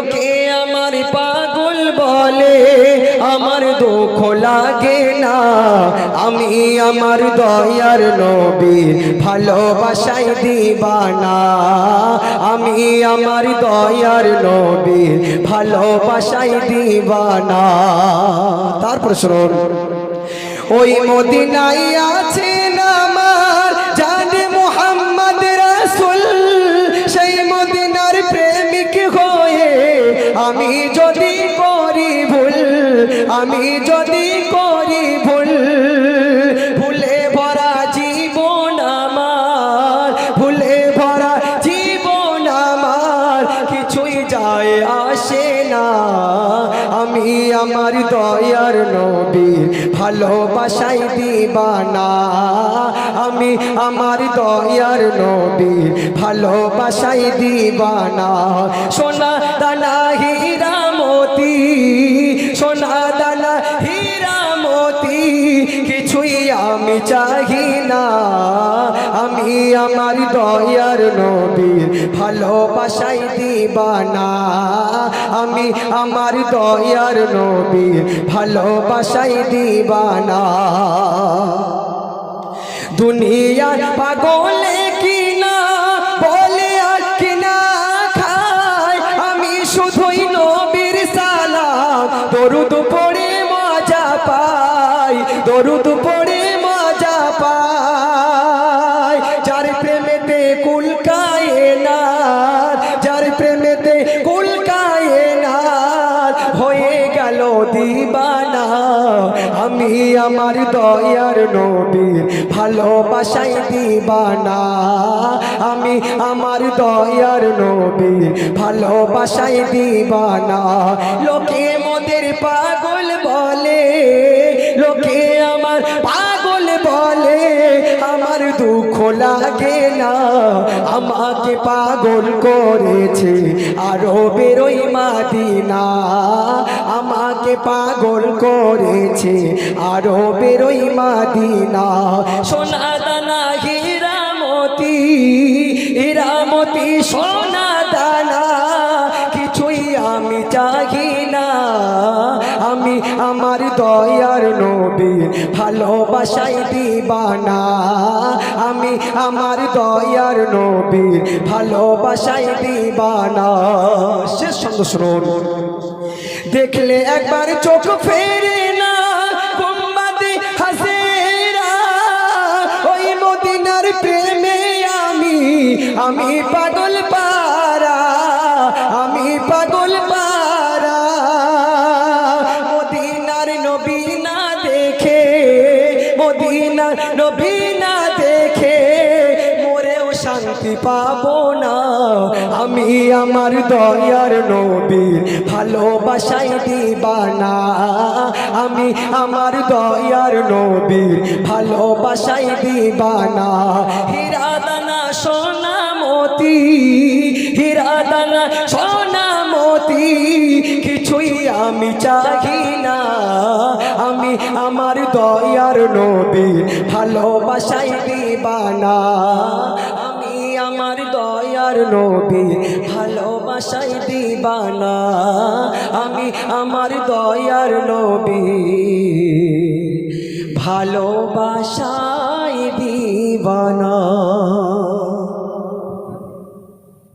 লোকে আমার পাগল বলে, আমার দুঃখ লাগে না। আমি আমার দয়ার নবী ভালোবাসাই দিবানা। আমি আমার দয়ার নবী ভালোবাসাই দিবানা। তারপর শুনুন, ওই মদিনাই আছেন আমি যদি করি ভুল, আমি যদি করি ভুল, ভুলে ভরা জীবন আমার, ভুলে ভরা জীবন আমার, কিছুই যায় আসে না। আমি আমার দয়ার নবী ভালোবাসাই দিবানা। আমি আমার দয়ার নবী ভালোবাসাই দিবানা। সোনা আমি চাহি না। আমি আমার দয়ার নবী, ভালোবাসাই দিবানা। আমি আমার দয়ার নবী, ভালোবাসাই দিবানা। দুনিয়ার পাগলে কিনা, বলে আর কিনা খায়। আমি শুধুই নবীর সালাম, দরুদ পড়ে মজা পাই, দরুদ দিবানা আমি আমার দয়ার নবীর ভালোবাসাই দিবানা। আমি আমার দয়ার নবীর ভালোবাসাই দিবানা। লোকে মোদের পাগল বলে, লোকে আমার দুঃখ লাগে না আমাকে পাগল করেছে আরও বেরোই মাদিনা। আমাকে পাগল করেছে আরও বেরোই মাদিনা। সোনা দানা, হীরামতি হীরামতি, সোনা আমার দয়ার নবী ভালোবাসাই দিবানা আমি আমার দয়ার নবী ভালোবাসাই দিবানা সে সঙ্গ শুনুন। দেখলে একবার চোখ ফেরে না প্রেমে আমি আমি পাগল পারা মদিনার নবী না দেখে মোরেও শান্তি পাবো না। আমি আমার দয়ার নবী ভালোবাসাই দিবানা। আমি আমার দয়ার নবী ভালোবাসাই দিবানা। হীরা দানা সোনা মতি হীরা দানা সোনা মতি, কিছুই আমি চাহি আমি আমার দয়ার নবী ভালোবাসাই দিবানা। আমি আমার দয়ার নবী ভালোবাসাই দিবানা। আমি আমার দয়ার নবী ভালোবাসাই দিবানা।